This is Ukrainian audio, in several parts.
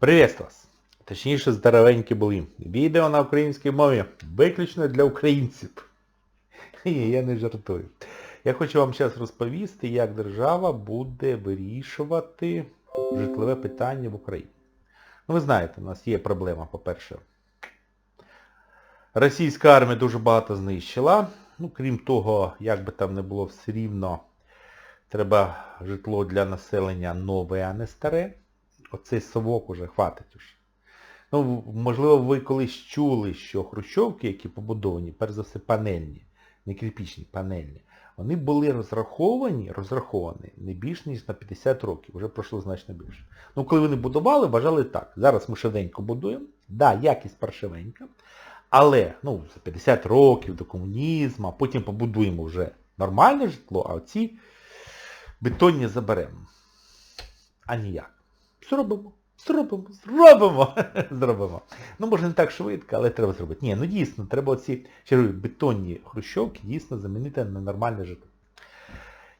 Привіт вас! Точніше, здоровенькі були. Відео на українській мові виключно для українців. Ні, я не жартую. Я хочу вам зараз розповісти, як держава буде вирішувати житлове питання в Україні. Ну ви знаєте, у нас є проблема, по-перше. Російська армія дуже багато знищила. Ну, крім того, як би там не було все рівно, треба житло для населення нове, а не старе. Оцей совок уже хватить уже. Ну, можливо, ви колись чули, що хрущовки, які побудовані, перш за все панельні, не кирпічні, панельні, вони були розраховані, розраховані не більш ніж на 50 років, вже пройшло значно більше. Ну, коли вони будували, вважали так. Зараз ми швиденько будуємо, да, якість паршивенька, але ну, за 50 років до комунізму, потім побудуємо вже нормальне житло, а оці бетонні заберемо. А ніяк. Зробимо. Зробимо, зробимо, зробимо. Ну, може не так швидко, але треба зробити. Ні, ну дійсно, треба оці чергові бетонні хрущовки дійсно замінити на нормальне житло.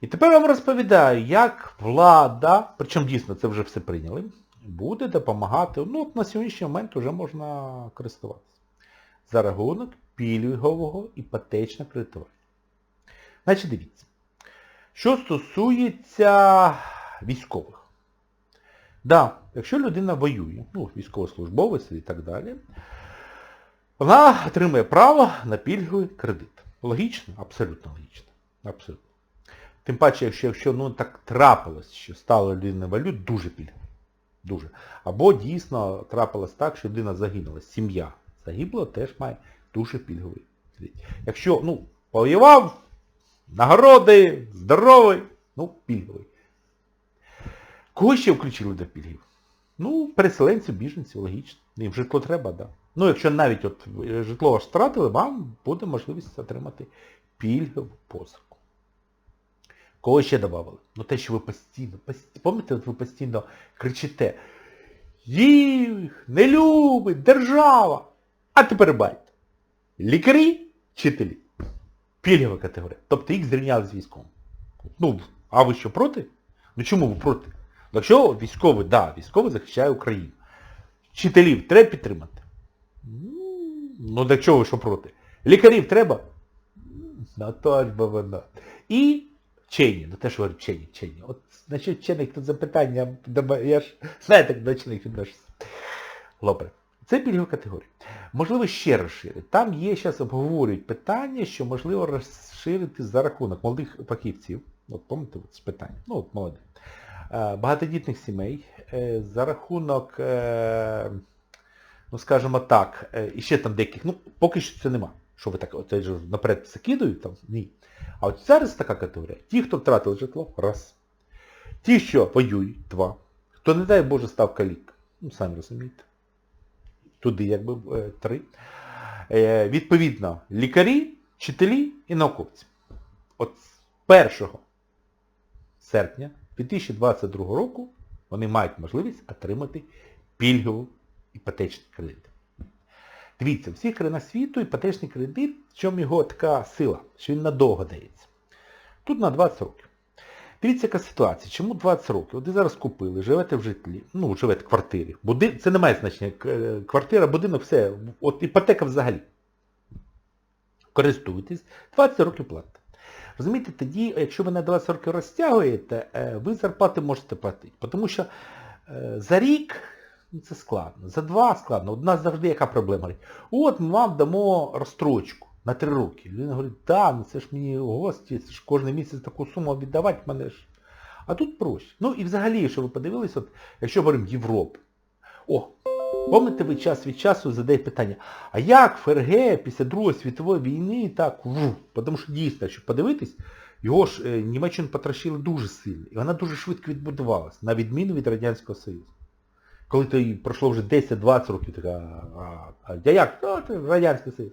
І тепер вам розповідаю, як влада, причому дійсно це вже все прийняли, буде допомагати, ну от на сьогоднішній момент вже можна користуватися. За рахунок пільгового іпотечного кредитування. Значить, дивіться. Що стосується військових. Да, якщо людина воює, ну, військовослужбовець і так далі, вона отримує право на пільговий кредит. Логічно? Абсолютно логічно. Абсолютно. Тим паче, якщо, якщо ну, так трапилось, що стало людина валют, дуже пільговий. Дуже. Або дійсно трапилось так, що людина загинула, сім'я загибла, теж має дуже пільговий кредит. Якщо, ну, воював, нагороди, здоровий, ну, пільговий. Кого ще включили до пільгів? Ну, переселенців, біженців, логічно. Їм житло треба. Да. Ну, якщо навіть от житло аж втратили, вам буде можливість отримати пільгову позику. Кого ще додавали? Ну те, що ви постійно, постійно, пам'ятаєте, ви постійно кричите, їх не любить держава. А тепер байте. Лікарі, вчителі. Пільгова категорія. Тобто їх зрівняли з військом. Ну, а ви що проти? Ну чому ви проти? Якщо військовий, да, військовий захищає Україну. Вчителів треба підтримати. Ну, для чого ви що проти? Лікарів треба? На то ж би воно. І вчені, ну те, що говорю, вчені, вчені. От, значить, вчених тут запитання, я ж, знаєте, до вчених відношуся. Добре. Це пільгова категорія. Можливо, ще розширити. Там є, зараз обговорюють питання, що можливо розширити за рахунок молодих фахівців. От пам'ятаєте, це питання. Ну, от молодих багатодітних сімей за рахунок, ну скажімо так, і ще там деяких, ну поки що це нема. Що ви так от, наперед закидують, там, ні. А от зараз така категорія. Ті, хто втратили житло, раз. Ті, що воюють, два. Хто, не дай Боже, став калік, ну самі розумієте. Туди якби три. Відповідно, лікарі, вчителі і науковці. От з 1 серпня 2022 року вони мають можливість отримати пільгову іпотечний кредит. Дивіться, всіх країнах світу іпотечний кредит, в чому його така сила, що він надовго дається. Тут на 20 років. Дивіться, яка ситуація. Чому 20 років? От ви зараз купили, живете в житлі, ну, живете в квартирі. Будин... Це не має значення. Квартира, будинок, все. От іпотека взагалі. Користуйтесь, 20 років платите. Розумієте, тоді, якщо ви на 20 років розтягуєте, ви зарплати можете платити. Тому що за рік ну, це складно, за два складно. У нас завжди яка проблема? От ми вам дамо розстрочку на 3 роки. Людина говорить, так, ну це ж мені гості, це ж кожен місяць таку суму віддавати мене ж. А тут проще. Ну і взагалі, якщо ви подивились, от, якщо говоримо Європу. О, Пам'ятаєте, ви час від часу задаєте питання, а як ФРГ після Другої світової війни так, тому що дійсно, якщо подивитись, його ж е, Німеччину потрощили дуже сильно. І вона дуже швидко відбудувалася, на відміну від Радянського Союзу. Коли то пройшло вже 10-20 років, така, а, а як? Ну, це Радянський Союз.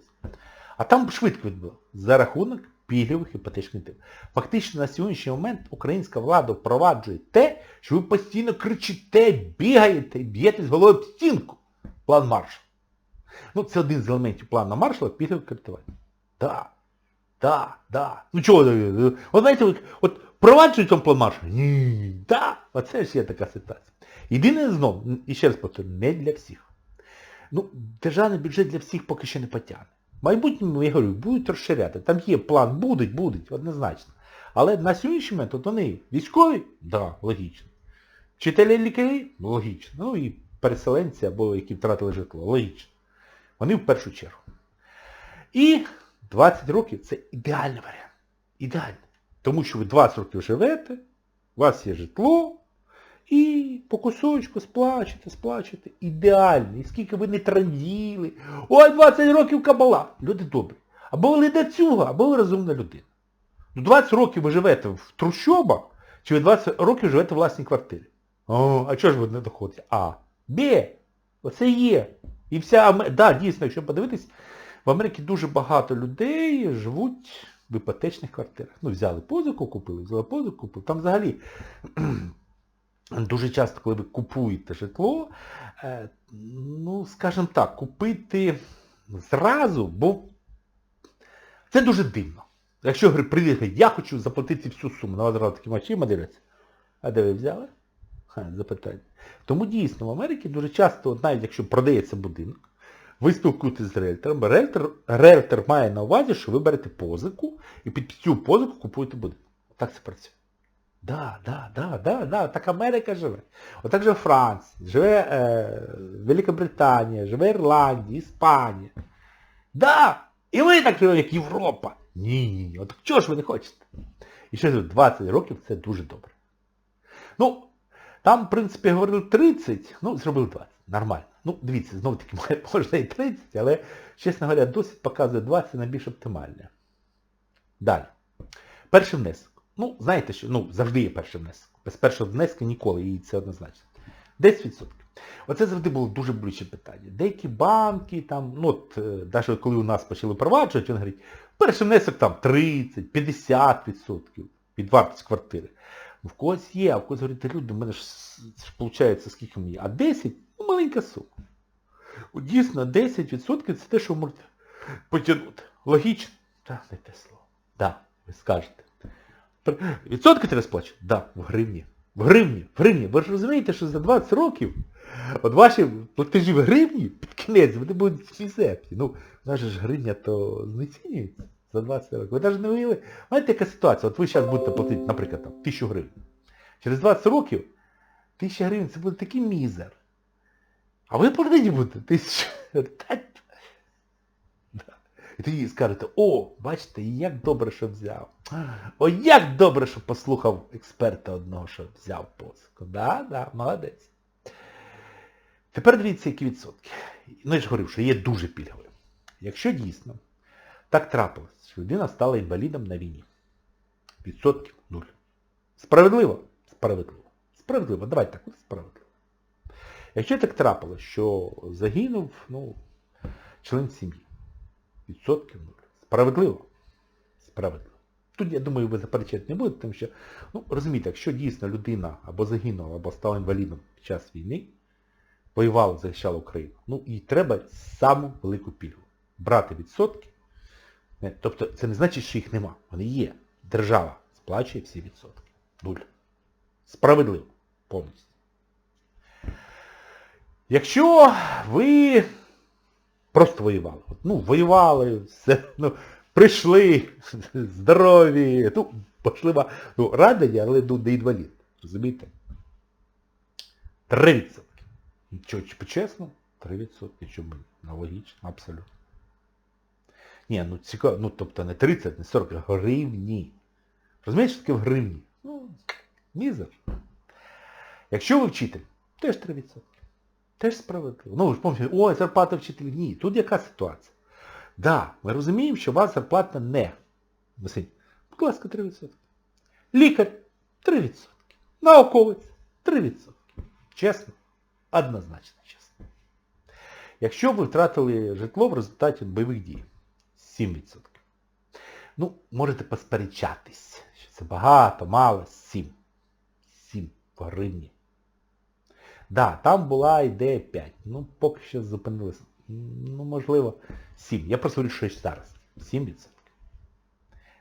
А там швидко відбулося. За рахунок пільгових іпотечних тип. Фактично на сьогоднішній момент українська влада впроваджує те, що ви постійно кричите, бігаєте, б'єтесь головою об стінку. План Маршала. Ну, це один з елементів плану Маршала пільгове кредитування. Так. Так, так. Ну чого? От знаєте, от впроваджують там план Маршала? Ні, так. Оце ж є така ситуація. Єдине знов, і ще раз повторю, не для всіх. Ну, державний бюджет для всіх поки що не потягне. Майбутньому, я говорю, будуть розширяти. Там є план, будуть, будуть, однозначно. Але на сьогоднішній момент от вони військові? Да, логічно. Вчителі лікарі? Логічно. Ну і переселенці або які втратили житло. Логічно. Вони в першу чергу. І 20 років це ідеальний варіант. Ідеальний. Тому що ви 20 років живете, у вас є житло, і по кусочку сплачете, сплачете. Ідеально. І скільки ви не транділи. Ой, 20 років кабала. Люди добрі. Або ви ледацюга, або ви розумна людина. Ну 20 років ви живете в трущобах, чи ви 20 років живете в власній квартирі. О, а чого ж ви не доходите? А. Б. Оце є. І вся Америка, да, дійсно, якщо подивитись, в Америці дуже багато людей живуть в іпотечних квартирах. Ну, взяли позику, купили, взяли позику, купили. Там взагалі дуже часто, коли ви купуєте житло, е, ну, скажімо так, купити зразу, бо це дуже дивно. Якщо прийде, я хочу заплатити всю суму, на вас зразу такими очима дивляться. А де ви взяли? Ха, запитання. Тому дійсно в Америці дуже часто, навіть якщо продається будинок, ви спілкуєтесь з рельтером, рельтер, рельтер має на увазі, що ви берете позику і під цю позику купуєте будинок. Так це працює. Да, да, да, да, да, так Америка живе. Отак же Франція, живе е, Велика Британія, живе Ірландія, Іспанія. Да! І ми так живемо, як Європа. Ні, ні, ні. От чого ж ви не хочете? І ще 20 років це дуже добре. Ну, там, в принципі, говорили 30, ну, зробили 20. Нормально. Ну, дивіться, знову таки, можна і 30, але, чесно говоря, досить показує 20 найбільш оптимальне. Далі. Перший внесок. Ну, знаєте, що ну, завжди є перший внесок. Без першого внеска ніколи, і це однозначно. 10%. Оце завжди було дуже болюче питання. Деякі банки, там, ну от, навіть коли у нас почали впроваджувати, він говорить, перший внесок там 30, 50% від вартості квартири. В когось є, а в когось говорить, люди, в мене ж виходить, скільки мені, а 10 ну, маленька сума. Дійсно, 10% це те, що можете потягнути. Логічно? Так, не те слово. Да, ви скажете. Відсотки треба сплачувати? Да, в гривні. В гривні, в гривні. Ви ж розумієте, що за 20 років от ваші платежі в гривні під кінець, вони будуть мізепні. Ну, нас ж гривня то знецінюється за 20 років. Ви навіть не уявили. Знаєте, яка ситуація? От ви зараз будете платити, наприклад, там, 1000 гривень. Через 20 років 1000 гривень це буде такий мізер. А ви платити будете 1000 І тоді скажете, о, бачите, як добре, що взяв. О, як добре, що послухав експерта одного, що взяв позику. Да, да, молодець. Тепер дивіться, які відсотки. Ну я ж говорив, що є дуже пільгові. Якщо дійсно так трапилось, що людина стала інвалідом на війні. Відсотків нуль. Справедливо? Справедливо. Справедливо. Давайте так, справедливо. Якщо так трапилось, що загинув, ну, член сім'ї. Відсотків нуль. Справедливо? Справедливо. Тут, я думаю, ви заперечати не будете, тому що, ну, розумієте, якщо дійсно людина або загинула, або стала інвалідом під час війни, воювала, захищала Україну, ну і треба саму велику пільгу. Брати відсотки. Тобто це не значить, що їх нема. Вони є. Держава сплачує всі відсотки. Нуль. Справедливо. Повністю. Якщо ви просто воювали. Ну, воювали, все, ну, прийшли, здорові, ну, можливо, ну, радені, але ну, не інвалід. Розумієте? 3%. Нічого, по-чесно, 3%. Чому? Аналогічно, абсолютно. Ні, ну цікаво, ну тобто не 30, не 40, а гривні. Розумієш, що таке в гривні? Ну, мізер. Якщо ви вчитель, теж 3%. Теж справедливо. Ну, ви ж пам'ятаєте, ой, зарплата вчителів. Ні. Тут яка ситуація? Так, да, ми розуміємо, що у вас зарплата не. Будь ласка, 3%. Лікар 3%. Науковець 3%. Чесно? Однозначно чесно. Якщо ви втратили житло в результаті бойових дій, 7%. Ну, можете посперечатись, що це багато, мало, 7. 7 в гривні. Да, там була ідея 5. Ну, поки що зупинилися. Ну, можливо, 7. Я просто говорю, що зараз. 7%.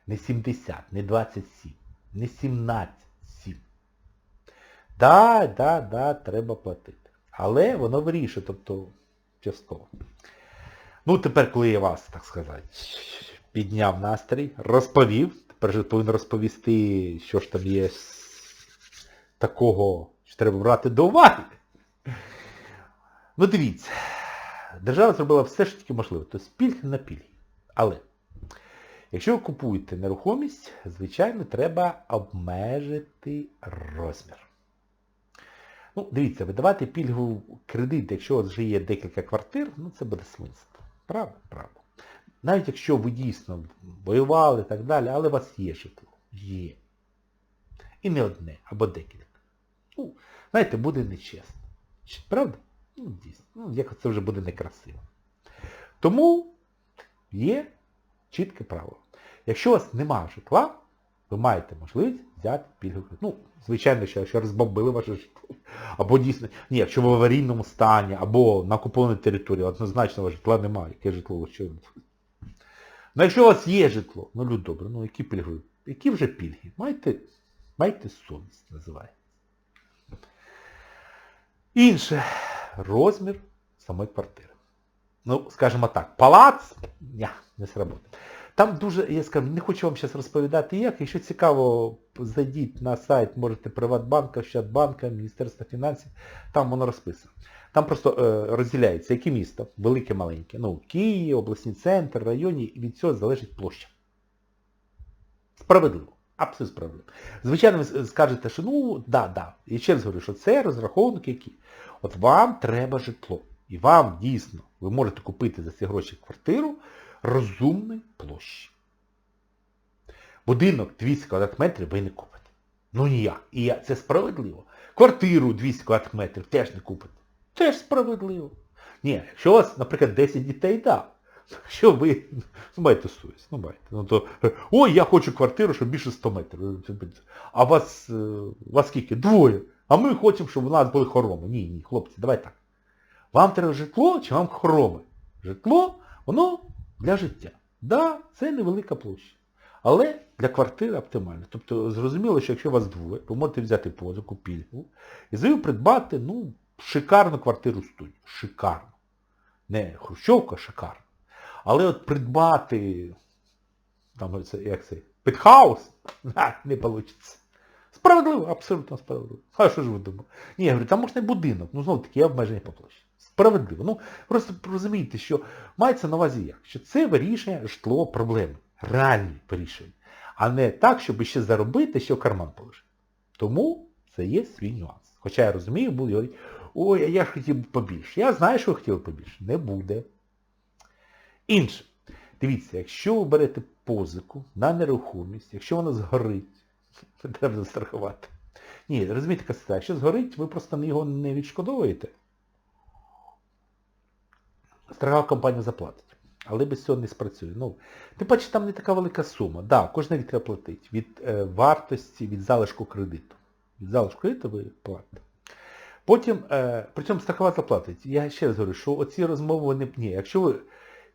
Не 70, не 27, не 17, 7. Да, да, да, треба платити. Але воно вирішує, тобто частково. Ну, тепер, коли я вас, так сказати, підняв настрій, розповів, тепер же повинен розповісти, що ж там є такого, що треба брати до уваги. Ну дивіться, держава зробила все, що тільки можливо, тобто пільги на пільги. Але, якщо ви купуєте нерухомість, звичайно, треба обмежити розмір. Ну, дивіться, видавати пільгову кредит, якщо у вас вже є декілька квартир, ну це буде свинство. Правда? Правда. Навіть якщо ви дійсно воювали і так далі, але у вас є житло. Є. І не одне, або декілька. Ну, знаєте, буде нечесно. Правда? Ну, дійсно. Ну, як це вже буде некрасиво. Тому є чітке правило. Якщо у вас немає житла, ви маєте можливість взяти кредит. Ну, звичайно, що якщо розбомбили ваше житло. Або дійсно, ні, якщо в аварійному стані, або на окупованій території, однозначно вас житла немає, яке житло що? Ну якщо у вас є житло, ну люди добре, ну які пільги? Які вже пільги? Майте, майте совість, називається. Інше, розмір самої квартири. Ну, скажімо так, палац, ня, не сработає. Там дуже, я скажу, не хочу вам зараз розповідати як. Якщо цікаво, зайдіть на сайт, можете Приватбанка, Ощадбанка, Міністерства фінансів, там воно розписано. Там просто е, розділяється, яке місто, велике, маленьке. Ну, Київ, обласний центр, районі, і від цього залежить площа. Справедливо. Абсолютно справедливо. Звичайно, ви скажете, що ну, да, да. І ще раз говорю, що це розрахунок який. От вам треба житло. І вам дійсно, ви можете купити за ці гроші квартиру розумної площі. Будинок 200 квадратних метрів ви не купите. Ну ніяк. І я- це справедливо. Квартиру 200 квадратних метрів теж не купите. Теж справедливо. Ні, якщо у вас, наприклад, 10 дітей, да. Якщо ви ну, маєте совість, ну маєте. Ну то, ой, я хочу квартиру, щоб більше 100 метрів. А вас, е, вас скільки? Двоє. А ми хочемо, щоб у нас були хороми. Ні, ні, хлопці, давай так. Вам треба житло чи вам хороми? Житло, воно для життя. Да, це невелика площа. Але для квартири оптимально. Тобто зрозуміло, що якщо вас двоє, ви можете взяти позику, пільгу, і за придбати, ну, шикарну квартиру студію. Шикарну. Не хрущовка, шикарна. Але от придбати, там, як це, пентхаус, не вийде. Справедливо, абсолютно справедливо. А що ж ви думаєте? Ні, я говорю, там можна і будинок, ну знову таки, є обмеження по площі. Справедливо. Ну, просто розумієте, що мається на увазі як? Що це вирішує житло проблеми. Реальні вирішення. А не так, щоб ще заробити, що в карман положити. Тому це є свій нюанс. Хоча я розумію, говорити, ой, а я ж хотів побільше. Я знаю, що ви хотіли побільше. Не буде. Інше. Дивіться, якщо ви берете позику на нерухомість, якщо вона згорить, треба застрахувати. Ні, розумієте, яка ситуація, якщо згорить, ви просто його не відшкодовуєте. Страхова компанія заплатить. Але без цього не спрацює. Ну, тим паче там не така велика сума. Так, да, кожен рік треба платити. Від е, вартості, від залишку кредиту. Від залишку кредиту ви платите. Потім, е, при цьому страхова заплатить. Я ще раз говорю, що оці розмови вони... Ні, якщо ви,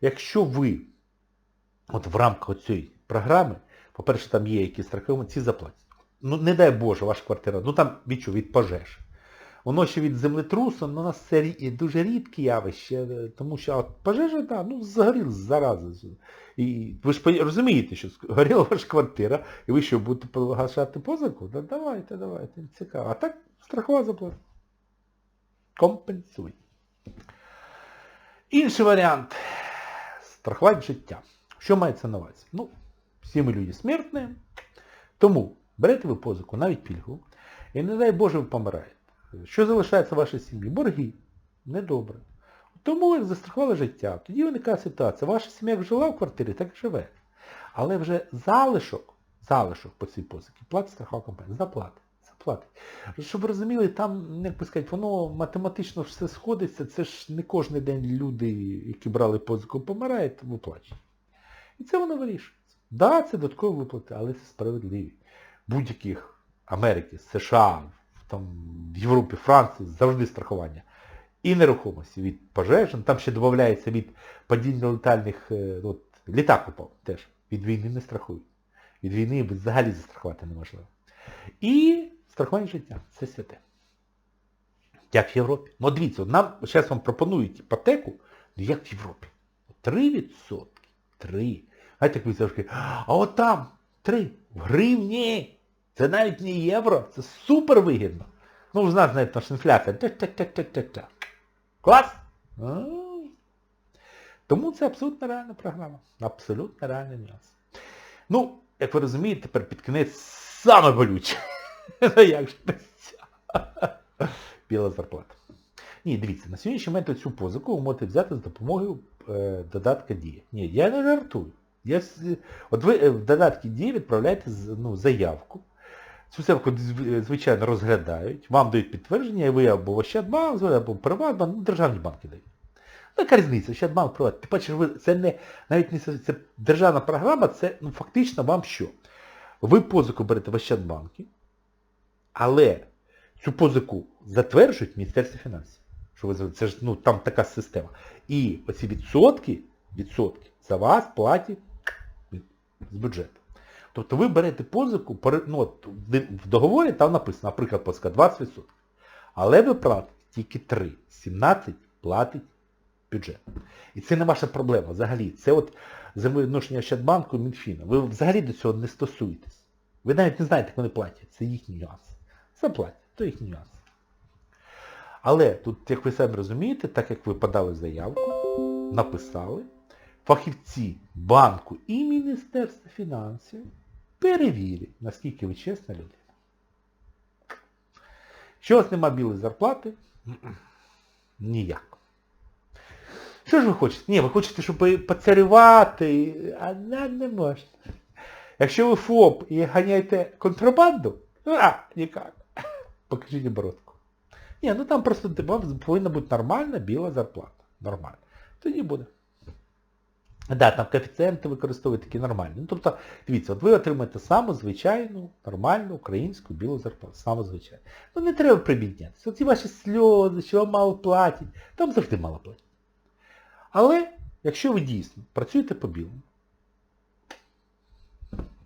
якщо ви от в рамках цієї програми, по-перше, там є якісь страхові, ці заплатять. Ну, не дай Боже, ваша квартира, ну там від чого, від пожеж. Воно ще від землетрусу, ну у нас це дуже рідке явище, тому що от пожежа, так, ну згоріла зараза. І ви ж розумієте, що горіла ваша квартира, і ви що, будете погашати позику? Да давайте, давайте, цікаво. А так страхова заплата. Компенсуй. Інший варіант. Страхувати життя. Що мається на увазі? Ну, всі ми люди смертні, тому берете ви позику, навіть пільгу, і не дай Боже ви помираєте. Що залишається в вашій сім'ї? Борги. Недобре. Тому як застрахували життя. Тоді виникає ситуація. Ваша сім'я як жила в квартирі, так і живе. Але вже залишок, залишок по цій позиці платить страхова компанія. Заплатить. Заплатить. Щоб ви розуміли, там, як би сказати, воно математично все сходиться, це ж не кожен день люди, які брали позику, помирають, виплачують. І це воно вирішується. Так, да, це додаткові виплати, але це справедливі. Будь-яких Америки, США, там, в Європі, Франції завжди страхування. І нерухомості від пожеж, там ще додається від падіння летальних, е, от, літак упав теж. Від війни не страхують. Від війни взагалі застрахувати неможливо. І страхування життя. Це святе. Як в Європі. Ну дивіться, нам зараз вам пропонують іпотеку, ну як в Європі. 3%. 3. Знаєте, як ви завжди, а от там 3 в гривні. Це навіть не євро, це супер вигідно. Ну, ви знаєте, навіть наша інфляція. Та-та-та-та-та. Клас? Тому це абсолютно реальна програма. Абсолютно реальний нюанс. Ну, як ви розумієте, тепер під кінець саме болюче. Як без? Біла зарплата. Ні, дивіться, на сьогоднішній момент цю позику ви можете взяти з допомогою е, додатка Дія. Ні, я не жартую. От ви е, в додатки Дія відправляєте ну, заявку. Цю заявку звичайно розглядають, вам дають підтвердження, і ви або Ощадбанк, або Приватбанк, ну, державні банки дають. Ну, яка різниця, Ощадбанк, Приват. Ти бачиш, ви, це не навіть не це державна програма, це ну, фактично вам що? Ви позику берете в Ощадбанки, але цю позику затверджують Міністерство фінансів. Що ви, це ж ну, там така система. І оці відсотки, відсотки за вас платять з бюджету. Тобто ви берете позику, ну, в договорі там написано, наприклад, позика 20%. Але ви платите тільки 3. 17 платить бюджет. І це не ваша проблема взагалі. Це от взаємовідношення Ощадбанку і Мінфіна. Ви взагалі до цього не стосуєтесь. Ви навіть не знаєте, як вони платять. Це їхній нюанс. Заплатять, то їхній нюанс. Але тут, як ви самі розумієте, так як ви подали заявку, написали, фахівці банку і Міністерства фінансів перевірять, наскільки ви чесна людина. Якщо у вас нема білої зарплати, ніяк. Що ж ви хочете? Ні, ви хочете, щоб поцарювати, а нам не можна. Якщо ви ФОП і ганяєте контрабанду, ну, а, ніяк. Покажіть оборотку. Ні, ну там просто у вас повинна бути нормальна біла зарплата. Нормально. Тоді буде. Да, там коефіцієнти використовують такі нормальні. Ну, тобто, дивіться, от ви отримаєте саму звичайну, нормальну українську білу зарплату. Саму звичайну. Ну не треба прибіднятися. Оці ваші сльози, що вам мало платять, там завжди мало платять. Але, якщо ви дійсно працюєте по білому,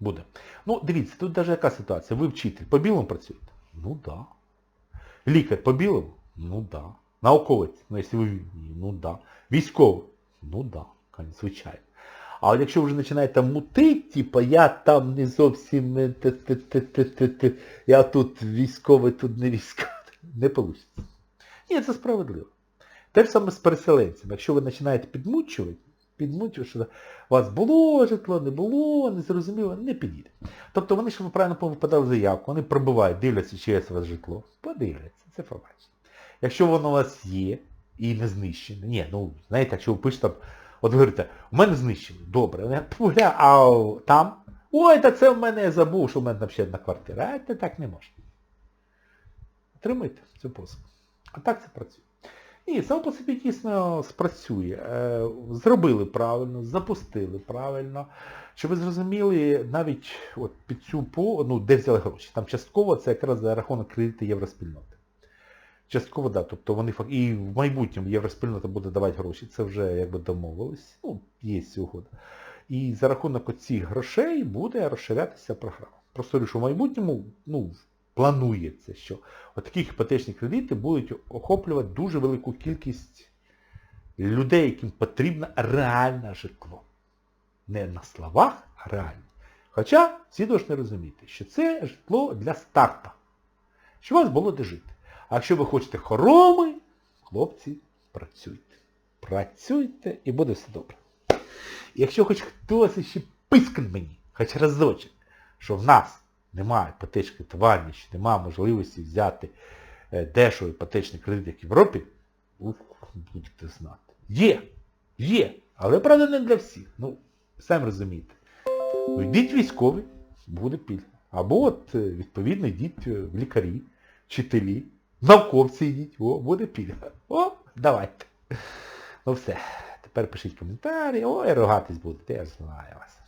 буде. Ну, дивіться, тут навіть яка ситуація. Ви вчитель, по білому працюєте? Ну да. Лікар по білому? Ну да. Науковець, ну якщо ви ну да. Військовий? Ну да, звичайно. А от якщо вже починаєте мутити, типа я там не зовсім е, я тут військовий, тут не військовий, не вийде. Ні, це справедливо. Те ж саме з переселенцями. Якщо ви починаєте підмучувати, підмучувати, що у вас було житло, не було, не зрозуміло, не підійде. Тобто вони, щоб ви правильно подали заявку, вони пробивають, дивляться, чи є у вас житло. Подивляться, це побачите. Якщо воно у вас є і не знищене, ні, ну, знаєте, якщо ви пишете там, от ви говорите, у мене знищили, добре, «Пуля, а там, ой, та це в мене я забув, що в мене там ще одна квартира. А це так не можна. Отримайте цю послугу. А так це працює. Ні, само по собі дійсно спрацює. Е, Зробили правильно, запустили правильно. Щоб ви зрозуміли, навіть от під цю по, ну, де взяли гроші. Там частково це якраз за рахунок кредиту євроспільноти. Частково. Да, тобто вони і в майбутньому євроспільнота буде давати гроші, це вже якби домовились. Ну, є угода. І за рахунок оцих грошей буде розширятися програма. Просто що в майбутньому, ну, планується, що отакі іпотечні кредити будуть охоплювати дуже велику кількість людей, яким потрібно реальне житло. Не на словах, а реально. Хоча всі повинні розуміти, що це житло для старта. Щоб у вас було де жити. А якщо ви хочете хороми, хлопці, працюйте. Працюйте і буде все добре. Якщо хоч хтось ще пискне мені, хоч разочок, що в нас немає іпотечної кредитування, що немає можливості взяти е, дешевий іпотечний кредит, як в Європі, будете знати. Є, є, але правда не для всіх. Ну, самі розумієте. Йдіть військові, буде пільга. Або от, е, відповідно, йдіть е, в лікарі, вчителі, науковці йдіть, о, буде пільга. О, давайте. Ну все. Тепер пишіть коментарі. Ой, рогатись будете, я знаю вас.